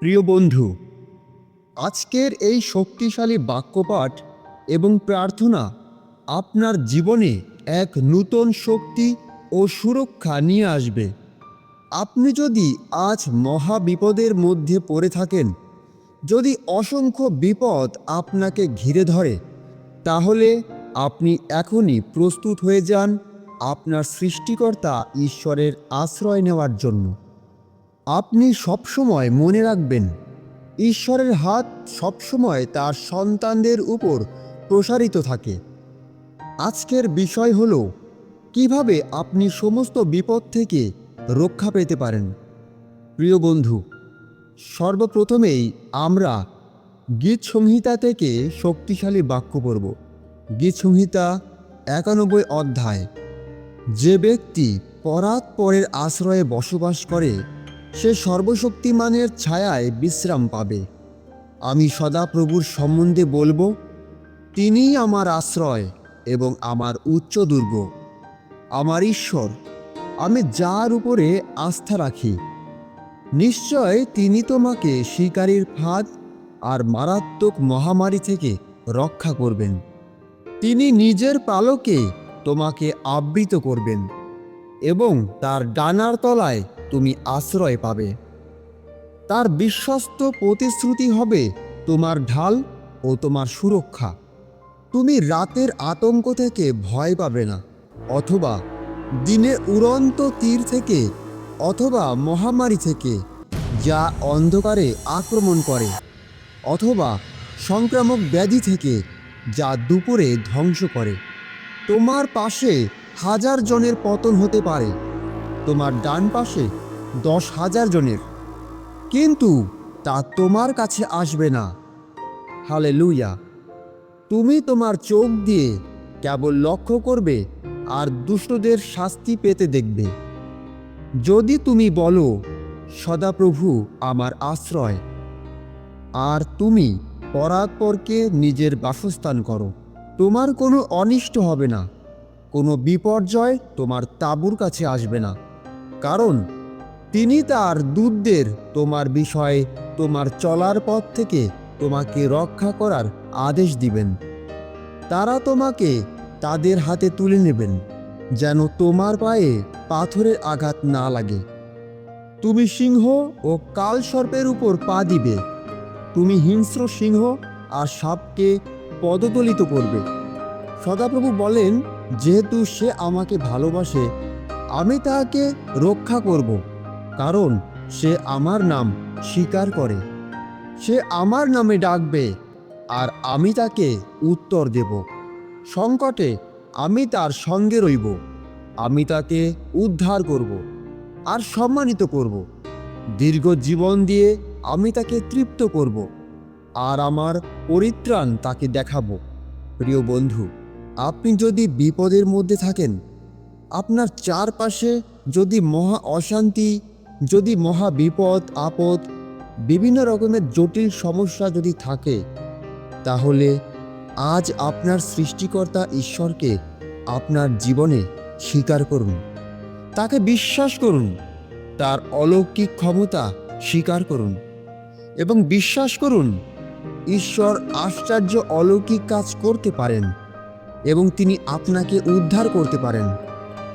প্রিয় বন্ধু, আজকের এই শক্তিশালী বাক্যপাঠ এবং প্রার্থনা আপনার জীবনে এক নূতন শক্তি ও সুরক্ষা নিয়ে আসবে। আপনি যদি আজ মহা বিপদের মধ্যে পড়ে থাকেন, যদি অসংখ্য বিপদ আপনাকে ঘিরে ধরে, তাহলে আপনি এখনই প্রস্তুত হয়ে যান আপনার সৃষ্টিকর্তা ঈশ্বরের আশ্রয় নেওয়ার জন্য। আপনি সবসময় মনে রাখবেন, ঈশ্বরের হাত সবসময় তার সন্তানদের উপর প্রসারিত থাকে। আজকের বিষয় হল, কীভাবে আপনি সমস্ত বিপদ থেকে রক্ষা পেতে পারেন। প্রিয় বন্ধু, সর্বপ্রথমেই আমরা গীত সংহিতা থেকে শক্তিশালী বাক্য পড়ব। গীত সংহিতা একানব্বই অধ্যায়, যে ব্যক্তি পরাৎ পরের আশ্রয়ে বসবাস করে সে সর্বশক্তিমানের ছায়ায় বিশ্রাম পাবে। আমি সদাপ্রভুর সম্বন্ধে বলব, তিনিই আমার আশ্রয় এবং আমার উচ্চ দুর্গ। আমার ঈশ্বর, আমি যার উপরে আস্থা রাখি। নিশ্চয় তিনি তোমাকে শিকারীর ফাঁদ আর মারাত্মক মহামারী থেকে রক্ষা করবেন। তিনি নিজের পালকে তোমাকে আবৃত করবেন এবং তার ডানার তলায় তুমি আশ্রয় পাবে। তার বিশ্বস্ত প্রতিশ্রুতি হবে তোমার ঢাল ও তোমার সুরক্ষা। তুমি রাতের আতঙ্ক থেকে ভয় পাবে না, অথবা দিনে উড়ন্ত তীর থেকে অথবা মহামারী থেকে যা অন্ধকারে আক্রমণ করে, অথবা সংক্রামক ব্যাধি থেকে যা দুপুরে ধ্বংস করে। তোমার পাশে হাজার জনের পতন হতে পারে। তোমার ডান পাশে দশ হাজার জনের। কিন্তু তা তোমার কাছে আসবে না। হালে লুইয়া তুমি তোমার চোখ দিয়ে কেবল লক্ষ্য করবে আর দুষ্টদের শাস্তি পেতে দেখবে। যদি তুমি বলো, সদাপ্রভু আমার আশ্রয়। আর তুমি পরাৎপরকে নিজের বাসস্থান করো। তোমার কোনো অনিষ্ট হবে না। কোনো বিপর্যয় তোমার তাঁবুর কাছে আসবে না। কারণ তিনি তার দূতদের তোমার বিষয়ে, তোমার চলার পথ থেকে তোমাকে রক্ষা করার আদেশ দিবেন। তারা তোমাকে তাদের হাতে তুলে নেবেন, যেন তোমার পায়ে পাথরের আঘাত না লাগে। তুমি সিংহ ও কাল সর্পের উপর পা দিবে। তুমি হিংস্র সিংহ আর সাপকে পদদলিত করবে। সদাপ্রভু বলেন, যেহেতু সে আমাকে ভালোবাসে আমি তাকে রক্ষা করব, কারণ সে আমার নাম স্বীকার করে। সে আমার নামে ডাকবে, আর আমি তাকে উত্তর দেব। সংকটে আমি তার সঙ্গে রইব, আমি তাকে উদ্ধার করব, আর সম্মানিত করব। দীর্ঘ জীবন দিয়ে আমি তাকে তৃপ্ত করব, আর আমার পরিত্রাণ তাকে দেখাবো। প্রিয় বন্ধু, আপনি যদি বিপদের মধ্যে থাকেন আপনার চারপাশে যদি মহা অশান্তি, যদি মহা বিপদ, আপদ, বিভিন্ন রকমের জটিল সমস্যা যদি থাকে, তাহলে আজ আপনার সৃষ্টিকর্তা ঈশ্বরকে আপনার জীবনে স্বীকার করুন। তাকে বিশ্বাস করুন। তার অলৌকিক ক্ষমতা স্বীকার করুন। এবং বিশ্বাস করুন, ঈশ্বর আশ্চর্য অলৌকিক কাজ করতে পারেন এবং তিনি আপনাকে উদ্ধার করতে পারেন।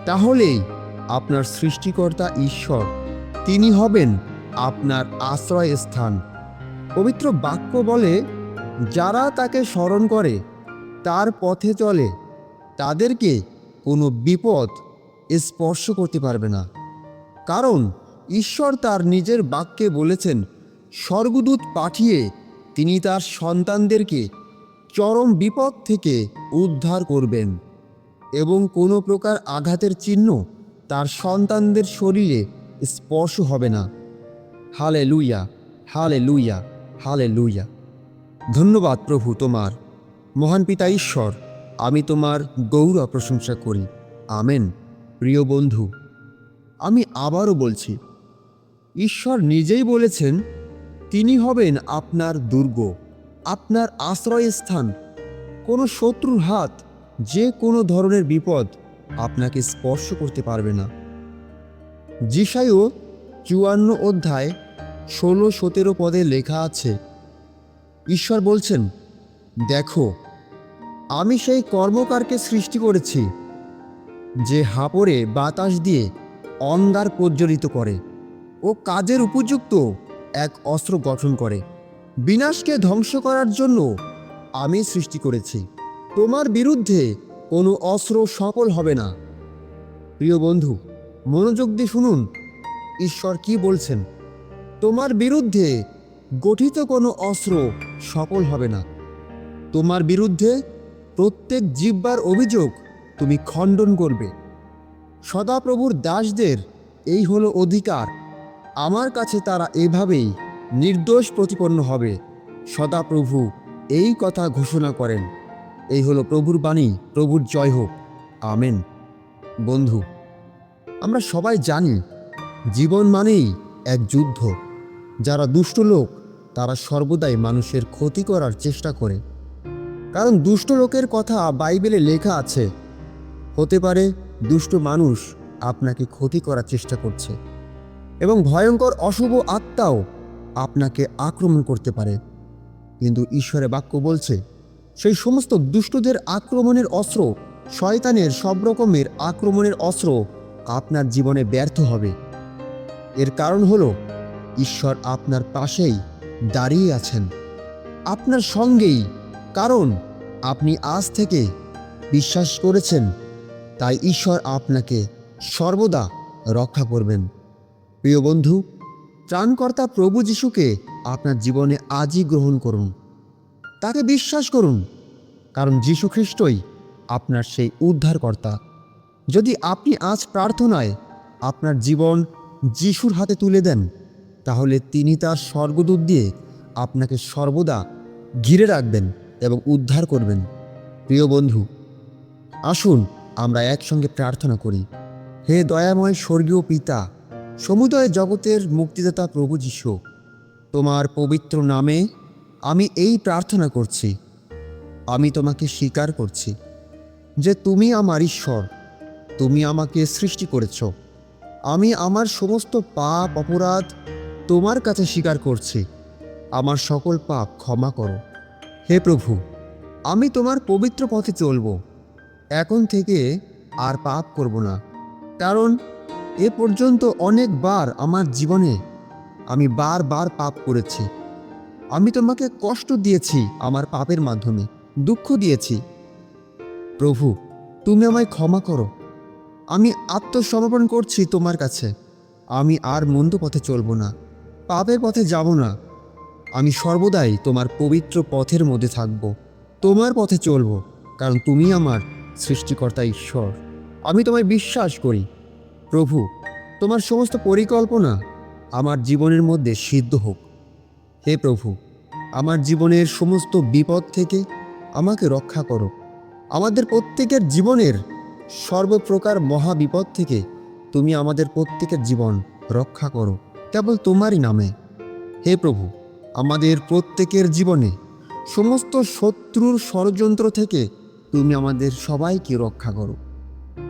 তাহলেই আপনার সৃষ্টিকর্তা ঈশ্বর, তিনি হবেন আপনার আশ্রয়স্থান। পবিত্র বাক্য বলে, যারা তাকে স্মরণ করে, তার পথে চলে, তাদেরকে কোনো বিপদ স্পর্শ করতে পারবে না। কারণ ঈশ্বর তার নিজের বাক্যে বলেছেন, স্বর্গদূত পাঠিয়ে তিনি তার সন্তানদেরকে চরম বিপদ থেকে উদ্ধার করবেন। এবং কোনো প্রকার আঘাতের চিহ্ন তার সন্তানদের শরীরে স্পর্শ হবে না। হালে লুইয়া হালে লুইয়া হালে লুইয়া ধন্যবাদ প্রভু তোমার। মহান পিতা ঈশ্বর, আমি তোমার গৌরব প্রশংসা করি। আমেন। প্রিয় বন্ধু, আমি আবারও বলছি, ঈশ্বর নিজেই বলেছেন, তিনি হবেন আপনার দুর্গ, আপনার আশ্রয়স্থান। কোনো শত্রুর হাত যে কোনো ধরনের বিপদ আপনাকে স্পর্শ করতে পারবে না। জিসাইও চুয়ান্ন অধ্যায় ষোলো সতেরো পদে লেখা আছে, ঈশ্বর বলছেন, দেখো, আমি সেই কর্মকারকে সৃষ্টি করেছি, যে হাপড়ে বাতাস দিয়ে অঙ্গার প্রজ্বলিত করে ও কাজের উপযুক্ত এক অস্ত্র গঠন করে। বিনাশকে ধ্বংস করার জন্য আমি সৃষ্টি করেছি। তোমার বিরুদ্ধে কোনো অস্ত্র সফল হবে না। প্রিয় বন্ধু, মনোযোগ দিয়ে শুনুন, ঈশ্বর কি বলছেন? তোমার বিরুদ্ধে গঠিত কোনো অস্ত্র সফল হবে না। তোমার বিরুদ্ধে প্রত্যেক জিব্বার অভিযোগ তুমি খণ্ডন করবে। সদাপ্রভুর দাসদের এই হলো অধিকার। আমার কাছে তারা এভাবেই নির্দোষ প্রতিপন্ন হবে। সদাপ্রভু এই কথা ঘোষণা করেন। এই হলো প্রভুর বাণী, প্রভুর জয় হোক। আমেন। বন্ধু, আমরা সবাই জানি, জীবন মানেই এক যুদ্ধ। যারা দুষ্ট লোক, তারা সর্বদাই মানুষের ক্ষতি করার চেষ্টা করে। কারণ দুষ্ট লোকের কথা বাইবেলে লেখা আছে, হতে পারে দুষ্ট মানুষ আপনাকে ক্ষতি করার চেষ্টা করছে এবং ভয়ঙ্কর অশুভ আত্মাও আপনাকে আক্রমণ করতে পারে। কিন্তু ঈশ্বরের বাক্য বলছে সেই সমস্ত দুষ্টদের আক্রমণের অস্ত্র, শয়তানের সব রকমের আক্রমণের অস্ত্র আপনার জীবনে ব্যর্থ হবে। এর কারণ হলো, ঈশ্বর আপনার পাশেই দাঁড়িয়ে আছেন। আপনার সঙ্গেই, কারণ আপনি আজ থেকে বিশ্বাস করেছেন, তাই ঈশ্বর আপনাকে সর্বদা রক্ষা করবেন। প্রিয় বন্ধু, ত্রাণকর্তা প্রভু যিশুকে আপনার জীবনে আজই গ্রহণ করুন। তাকে বিশ্বাস করুন, কারণ যীশু খ্রিস্টই আপনার সেই উদ্ধারকর্তা। যদি আপনি আজ প্রার্থনায় আপনার জীবন যিশুর হাতে তুলে দেন, তাহলে তিনি তার স্বর্গদূত দিয়ে আপনাকে সর্বদা ঘিরে রাখবেন এবং উদ্ধার করবেন। প্রিয় বন্ধু, আসুন আমরা একসঙ্গে প্রার্থনা করি। হে দয়াময় স্বর্গীয় পিতা, সমুদয় জগতের মুক্তিদাতা প্রভু যিশু, তোমার পবিত্র নামে আমি এই প্রার্থনা করছি। আমি তোমাকে স্বীকার করছি যে তুমি আমার ঈশ্বর। তুমি আমাকে সৃষ্টি করেছ। আমি আমার সমস্ত পাপ, অপরাধ তোমার কাছে স্বীকার করছি। আমার সকল পাপ ক্ষমা করো। হে প্রভু, আমি তোমার পবিত্র পথে চলব। এখন থেকে আর পাপ করব না। কারণ এ পর্যন্ত অনেকবার আমার জীবনে আমি বারবার পাপ করেছি। আমি তোমাকে কষ্ট দিয়েছি আমার পাপের মাধ্যমে, দুঃখ দিয়েছি। প্রভু, তুমি আমায় ক্ষমা করো। আমি আত্মসমর্পণ করছি তোমার কাছে। আমি আর মন্দ পথে চলবো না, পাপের পথে যাব না। আমি সর্বদাই তোমার পবিত্র পথের মধ্যে থাকব, তোমার পথে চলব, কারণ তুমি আমার সৃষ্টিকর্তা ঈশ্বর। আমি তোমায় বিশ্বাস করি। প্রভু, তোমার সমস্ত পরিকল্পনা আমার জীবনের মধ্যে সিদ্ধ হোক। হে প্রভু আমার জীবনের সমস্ত বিপদ থেকে আমাকে রক্ষা করো। আমাদের প্রত্যেকের জীবনের সর্বপ্রকার মহা বিপদ থেকে তুমি আমাদের প্রত্যেকের জীবন রক্ষা করো, কেবল তোমারই নামে। হে প্রভু, আমাদের প্রত্যেকের জীবনে সমস্ত শত্রুর ষড়যন্ত্র থেকে তুমি আমাদের সবাইকে রক্ষা করো।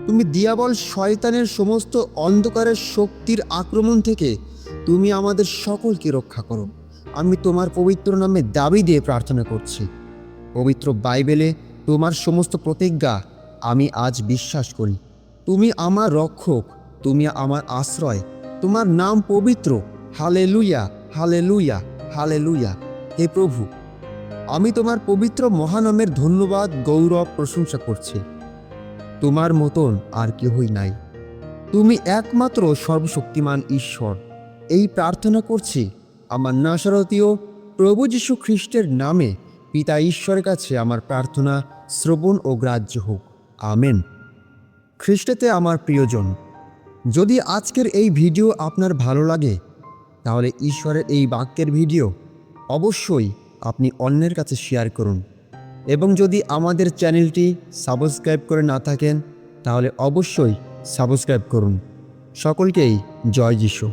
তুমি দিয়াবল শয়তানের সমস্ত অন্ধকারের শক্তির আক্রমণ থেকে তুমি আমাদের সকলকে রক্ষা করো। আমি তোমার পবিত্র নামে দাবি দিয়ে প্রার্থনা করছি। পবিত্র বাইবেলে তোমার সমস্ত প্রতিজ্ঞা আমি আজ বিশ্বাস করি। তুমি আমার রক্ষক, তুমি আমার আশ্রয়, তোমার নাম পবিত্র। হালে লুইয়া হালে লুইয়া হালে লুইয়া হে প্রভু, আমি তোমার পবিত্র মহানামের ধন্যবাদ, গৌরব, প্রশংসা করছি। তোমার মতন আর কেহই নাই। তুমি একমাত্র সর্বশক্তিমান ঈশ্বর। এই প্রার্থনা করছি আমার নাসরতীয় প্রভু যীশু খ্রিস্টের নামে পিতা ঈশ্বরের কাছে আমার প্রার্থনা শ্রবণ ও গ্রাহ্য হোক। আমেন। খ্রিস্টেতে আমার প্রিয়জন, যদি আজকের এই ভিডিও আপনার ভালো লাগে, তাহলে ঈশ্বরের এই বাক্যের ভিডিও অবশ্যই আপনি অন্যের কাছে শেয়ার করুন। এবং যদি আমাদের চ্যানেলটি সাবস্ক্রাইব করে না থাকেন, তাহলে অবশ্যই সাবস্ক্রাইব করুন। সকলকেই জয় যিশু।